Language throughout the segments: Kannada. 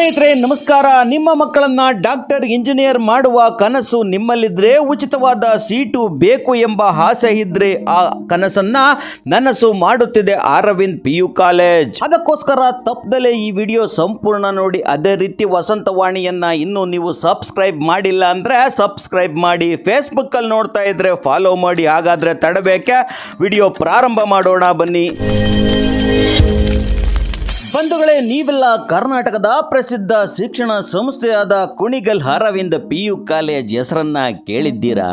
ಸ್ನೇಹಿತರೆ, ನಮಸ್ಕಾರ. ನಿಮ್ಮ ಮಕ್ಕಳನ್ನ ಡಾಕ್ಟರ್, ಇಂಜಿನಿಯರ್ ಮಾಡುವ ಕನಸು ನಿಮ್ಮಲ್ಲಿದ್ರೆ, ಉಚಿತವಾದ ಸೀಟು ಬೇಕು ಎಂಬ ಆಸೆ ಇದ್ರೆ ಆ ಕನಸನ್ನ ನನಸು ಮಾಡುತ್ತಿದೆ ಅರವಿಂದ್ ಪಿ ಯು ಕಾಲೇಜ್. ಅದಕ್ಕೋಸ್ಕರ ತಪ್ಪದಲ್ಲೇ ಈ ವಿಡಿಯೋ ಸಂಪೂರ್ಣ ನೋಡಿ. ಅದೇ ರೀತಿ ವಸಂತವಾಣಿಯನ್ನ ಇನ್ನು ನೀವು ಸಬ್ಸ್ಕ್ರೈಬ್ ಮಾಡಿಲ್ಲ ಅಂದ್ರೆ ಸಬ್ಸ್ಕ್ರೈಬ್ ಮಾಡಿ. ಫೇಸ್ಬುಕ್ ಅಲ್ಲಿ ನೋಡ್ತಾ ಇದ್ರೆ ಫಾಲೋ ಮಾಡಿ. ಹಾಗಾದ್ರೆ ತಡಬೇಕೆ? ವಿಡಿಯೋ ಪ್ರಾರಂಭ ಮಾಡೋಣ ಬನ್ನಿ. ಬಂಧುಗಳೇ, ನೀವೆಲ್ಲ ಕರ್ನಾಟಕದ ಪ್ರಸಿದ್ಧ ಶಿಕ್ಷಣ ಸಂಸ್ಥೆಯಾದ Kunigal Aravind P U college ಹೆಸರನ್ನ ಕೇಳಿದ್ದೀರಾ?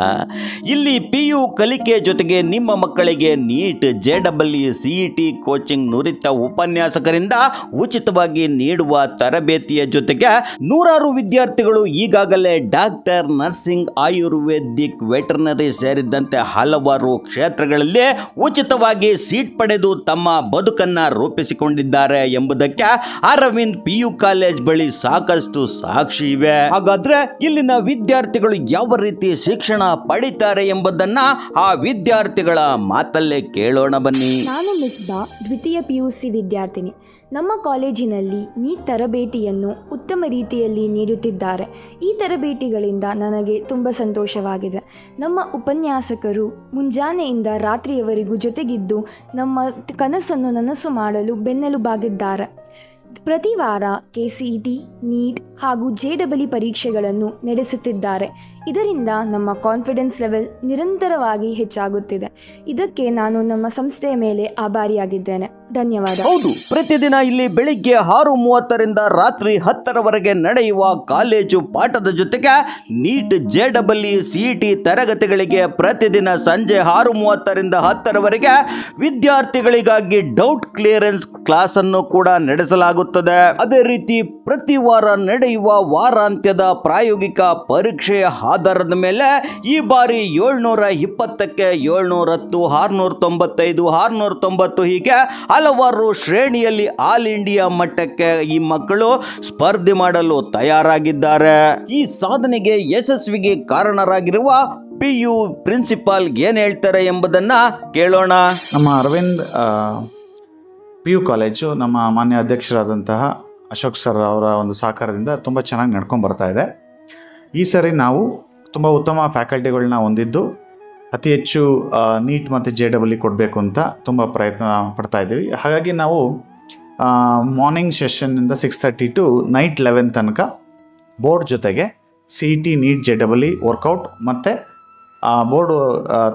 ಇಲ್ಲಿ ಪಿ ಯು ಕಲಿಕೆ ಜೊತೆಗೆ ನಿಮ್ಮ ಮಕ್ಕಳಿಗೆ NEET J E C E T coaching ನುರಿತ ಉಪನ್ಯಾಸಕರಿಂದ ಉಚಿತವಾಗಿ ನೀಡುವ ತರಬೇತಿಯ ಜೊತೆಗೆ ನೂರಾರು ವಿದ್ಯಾರ್ಥಿಗಳು ಈಗಾಗಲೇ ಡಾಕ್ಟರ್, ನರ್ಸಿಂಗ್, ಆಯುರ್ವೇದಿಕ್, ವೆಟರ್ನರಿ ಸೇರಿದಂತೆ ಹಲವಾರು ಕ್ಷೇತ್ರಗಳಲ್ಲಿ ಉಚಿತವಾಗಿ ಸೀಟ್ ಪಡೆದು ತಮ್ಮ ಬದುಕನ್ನು ರೂಪಿಸಿಕೊಂಡಿದ್ದಾರೆ ಎಂಬುದಕ್ಕೆ ಅರವಿಂದ್ ಪಿ ಯು ಕಾಲೇಜ್ ಬಳಿ ಸಾಕಷ್ಟು ಸಾಕ್ಷಿ ಇವೆ. ಹಾಗಾದ್ರೆ ಇಲ್ಲಿನ ವಿದ್ಯಾರ್ಥಿಗಳು ಯಾವ ರೀತಿ ಶಿಕ್ಷಣ ಪಡಿತಾರೆ ಎಂಬುದನ್ನ ಆ ವಿದ್ಯಾರ್ಥಿಗಳ ಮಾತಲ್ಲೇ ಕೇಳೋಣ ಬನ್ನಿ. ನಾನು ಮಿಸ್ಬಾ ದ್ವಿತೀಯ ಪಿ ಯು ಸಿ ವಿದ್ಯಾರ್ಥಿನಿ. ನಮ್ಮ ಕಾಲೇಜಿನಲ್ಲಿ ನೀಟ್ ತರಬೇತಿಯನ್ನು ಉತ್ತಮ ರೀತಿಯಲ್ಲಿ ನೀಡುತ್ತಿದ್ದಾರೆ. ಈ ತರಬೇತಿಗಳಿಂದ ನನಗೆ ತುಂಬ ಸಂತೋಷವಾಗಿದೆ. ನಮ್ಮ ಉಪನ್ಯಾಸಕರು ಮುಂಜಾನೆಯಿಂದ ರಾತ್ರಿಯವರೆಗೂ ಜೊತೆಗಿದ್ದು ನಮ್ಮ ಕನಸನ್ನು ನನಸು ಮಾಡಲು ಬೆನ್ನೆಲುಬಾಗಿದ್ದಾರೆ. ಪ್ರತಿ ವಾರ ಕೆಸಿಇಟಿ ಟಿ ನೀಟ್ ಹಾಗೂ ಜೆ ಪರೀಕ್ಷೆಗಳನ್ನು ನಡೆಸುತ್ತಿದ್ದಾರೆ. ಇದರಿಂದ ನಮ್ಮ ಕಾನ್ಫಿಡೆನ್ಸ್ ಲೆವೆಲ್ ನಿರಂತರವಾಗಿ ಹೆಚ್ಚಾಗುತ್ತಿದೆ. ಇದಕ್ಕೆ ನಾನು ನಮ್ಮ ಸಂಸ್ಥೆಯ ಮೇಲೆ ಆಭಾರಿಯಾಗಿದ್ದೇನೆ. ಧನ್ಯವಾದ. ಹೌದು, ಪ್ರತಿದಿನ ಇಲ್ಲಿ ಬೆಳಿಗ್ಗೆ ಆರು ಮೂವತ್ತರಿಂದ ರಾತ್ರಿ ಹತ್ತರವರೆಗೆ ನಡೆಯುವ ಕಾಲೇಜು ಪಾಠದ ಜೊತೆಗೆ NEET J double E C T ತರಗತಿಗಳಿಗೆ ಪ್ರತಿದಿನ ಸಂಜೆ ಆರು ಮೂವತ್ತರಿಂದ ಹತ್ತರವರೆಗೆ ವಿದ್ಯಾರ್ಥಿಗಳಿಗಾಗಿ ಡೌಟ್ ಕ್ಲಿಯರೆನ್ಸ್ ಕ್ಲಾಸ್ ಅನ್ನು ಕೂಡ ನಡೆಸಲಾಗುತ್ತದೆ. ಅದೇ ರೀತಿ ಪ್ರತಿ ವಾರ ನಡೆಯುವ ವಾರಾಂತ್ಯದ ಪ್ರಾಯೋಗಿಕ ಪರೀಕ್ಷೆಯ ಆಧಾರದ ಮೇಲೆ ಈ ಬಾರಿ ಏಳ್ನೂರ ಇಪ್ಪತ್ತಕ್ಕೆ ಏಳ್ನೂರ ಹತ್ತು ಆರ್ನೂರ ತೊಂಬತ್ತೈದು ಆರ್ನೂರ ತೊಂಬತ್ತು ಹೀಗೆ ಹಲವಾರು ಶ್ರೇಣಿಯಲ್ಲಿ ಆಲ್ ಇಂಡಿಯಾ ಮಟ್ಟಕ್ಕೆ ಈ ಮಕ್ಕಳು ಸ್ಪರ್ಧೆ ಮಾಡಲು ತಯಾರಾಗಿದ್ದಾರೆ. ಈ ಸಾಧನೆಗೆ ಯಶಸ್ವಿಗೆ ಕಾರಣರಾಗಿರುವ ಪಿ ಯು ಪ್ರಿನ್ಸಿಪಾಲ್ ಏನ್ ಹೇಳ್ತಾರೆ ಎಂಬುದನ್ನ ಕೇಳೋಣ. ನಮ್ಮ ಅರವಿಂದ್ ಪಿ ಯು ಕಾಲೇಜು ನಮ್ಮ ಮಾನ್ಯ ಅಧ್ಯಕ್ಷರಾದಂತಹ ಅಶೋಕ್ ಸರ್ ಅವರ ಒಂದು ಸಹಕಾರದಿಂದ ತುಂಬ ಚೆನ್ನಾಗಿ ನಡ್ಕೊಂಡು ಬರ್ತಾ ಇದೆ. ಈ ಸರಿ ನಾವು ತುಂಬ ಉತ್ತಮ ಫ್ಯಾಕಲ್ಟಿಗಳನ್ನ ಹೊಂದಿದ್ದು, ಅತಿ ಹೆಚ್ಚು ನೀಟ್ ಮತ್ತು ಜೆ ಡಬಲ್ ಕೊಡಬೇಕು ಅಂತ ತುಂಬ ಪ್ರಯತ್ನ ಪಡ್ತಾ ಇದ್ದೀವಿ. ಹಾಗಾಗಿ ನಾವು morning ಸೆಷನ್ನಿಂದ six thirty to night eleven ತನಕ ಬೋರ್ಡ್ ಜೊತೆಗೆ C E T NEET, J double E, workout ಮತ್ತು ಬೋರ್ಡ್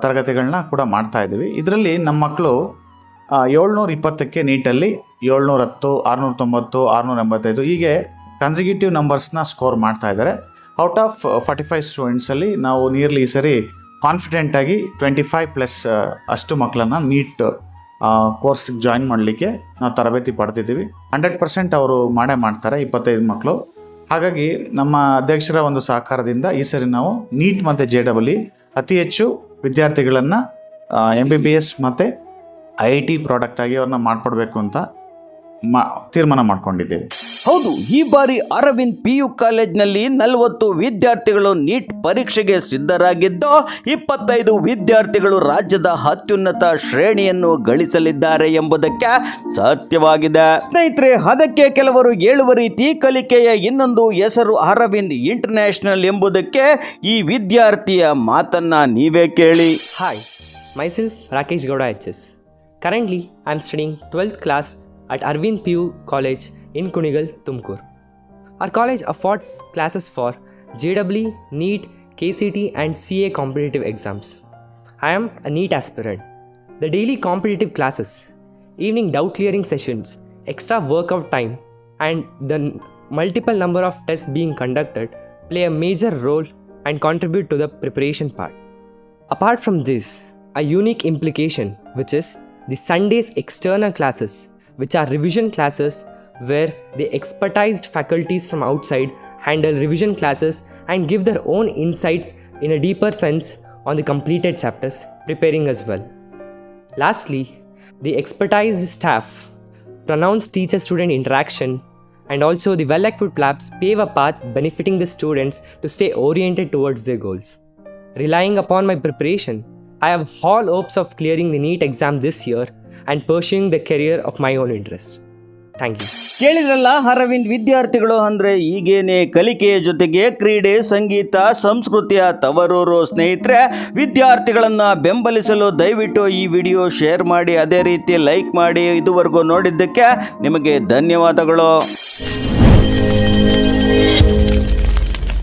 ತರಗತಿಗಳನ್ನ ಕೂಡ ಮಾಡ್ತಾ ಇದ್ದೀವಿ. ಇದರಲ್ಲಿ ನಮ್ಮ ಮಕ್ಕಳು ಏಳ್ನೂರ ಇಪ್ಪತ್ತಕ್ಕೆ ನೀಟಲ್ಲಿ ಏಳ್ನೂರ ಹತ್ತು, ಆರುನೂರ ತೊಂಬತ್ತು, ಆರುನೂರ ಎಂಬತ್ತೈದು ಹೀಗೆ ಕನ್ಸಿಕ್ಯೂಟಿವ್ ನಂಬರ್ಸ್ನ ಸ್ಕೋರ್ ಮಾಡ್ತಾ ಇದ್ದಾರೆ. ಔಟ್ ಆಫ್ ಫಾರ್ಟಿ ಫೈವ್ ಸ್ಟೂಡೆಂಟ್ಸಲ್ಲಿ ನಾವು ನಿಯರ್ಲಿ ಈ ಸರಿ ಕಾನ್ಫಿಡೆಂಟಾಗಿ ಟ್ವೆಂಟಿ ಫೈವ್ ಪ್ಲಸ್ ಅಷ್ಟು ಮಕ್ಕಳನ್ನು ನೀಟ್ ಕೋರ್ಸ್ಗೆ ಜಾಯಿನ್ ಮಾಡಲಿಕ್ಕೆ ನಾವು ತರಬೇತಿ ಪಡೆದಿದ್ದೀವಿ ಹಂಡ್ರೆಡ್ ಪರ್ಸೆಂಟ್ ಅವರು ಮಾಡೇ ಮಾಡ್ತಾರೆ ಇಪ್ಪತ್ತೈದು ಮಕ್ಕಳು ಹಾಗಾಗಿ ನಮ್ಮ ಅಧ್ಯಕ್ಷರ ಒಂದು ಸಹಕಾರದಿಂದ ಈ ಸರಿ ನಾವು ನೀಟ್ ಮತ್ತು ಜೆ ಡಬಲ್ ಅತಿ ಹೆಚ್ಚು ವಿದ್ಯಾರ್ಥಿಗಳನ್ನು ಎಂ ಬಿ ಬಿ ಎಸ್ ಮತ್ತು ಐ ಟಿ ಪ್ರಾಡಕ್ಟ್ ಆಗಿ ಅವ್ರನ್ನ ಮಾಡಿಕೊಡ್ಬೇಕು ಅಂತ ಮಾ ತೀರ್ಮಾನ ಮಾಡ್ಕೊಂಡಿದ್ದೇವೆ. ಹೌದು ಈ ಬಾರಿ ಅರವಿಂದ್ ಪಿ ಯು ಕಾಲೇಜ್ನಲ್ಲಿ ನಲವತ್ತು ವಿದ್ಯಾರ್ಥಿಗಳು ನೀಟ್ ಪರೀಕ್ಷೆಗೆ ಸಿದ್ಧರಾಗಿದ್ದು ಇಪ್ಪತ್ತೈದು ವಿದ್ಯಾರ್ಥಿಗಳು ರಾಜ್ಯದ ಅತ್ಯುನ್ನತ ಶ್ರೇಣಿಯನ್ನು ಗಳಿಸಲಿದ್ದಾರೆ ಎಂಬುದಕ್ಕೆ ಸತ್ಯವಾಗಿದೆ. ಸ್ನೇಹಿತರೆ ಅದಕ್ಕೆ ಕೆಲವರು ಹೇಳುವ ರೀತಿ ಕಲಿಕೆಯ ಇನ್ನೊಂದು ಹೆಸರು ಅರವಿಂದ್ ಇಂಟರ್ನ್ಯಾಷನಲ್ ಎಂಬುದಕ್ಕೆ ಈ ವಿದ್ಯಾರ್ಥಿಯ ಮಾತನ್ನ ನೀವೇ ಕೇಳಿ. Hi myself Rakesh Gowda H HS. Currently, I am studying 12th class at Arvind PU College in Kunigal, Tumkur. Our college affords classes for JEE, NEET, KCT, and CA competitive exams. I am a NEET aspirant. The daily competitive classes, evening doubt clearing sessions, extra workout time, and the multiple number of tests being conducted play a major role and contribute to the preparation part. Apart from this, a unique implication, which is the Sunday's external classes, which are revision classes where the expertised faculties from outside handle revision classes and give their own insights in a deeper sense on the completed chapters, preparing as well. Lastly, the expertised staff pronounce teacher student interaction and also the well equipped labs pave a path benefiting the students to stay oriented towards their goals. Relying upon my preparation, I have all hopes of clearing the NEET exam this year and pursuing the career of my own interest. Thank you. ಕೇಳಿದ್ರಲ್ಲ, ಅರವಿಂದ್ ವಿದ್ಯಾರ್ಥಿಗಳು ಅಂದರೆ ಈಗೇನೆ ಕಲಿಕೆಯ ಜೊತೆಗೆ ಕ್ರೀಡೆ, ಸಂಗೀತ, ಸಂಸ್ಕೃತಿಯ ತವರೂರು ಸ್ನೇಹಿತರೆ, ವಿದ್ಯಾರ್ಥಿಗಳನ್ನು ಬೆಂಬಲಿಸಲು ದಯವಿಟ್ಟು ಈ ವಿಡಿಯೋ ಶೇರ್ ಮಾಡಿ, ಅದೇ ರೀತಿ ಲೈಕ್ ಮಾಡಿ ಇದುವರೆಗೂ ನೋಡಿದ್ದಕ್ಕೆ ನಿಮಗೆ ಧನ್ಯವಾದಗಳು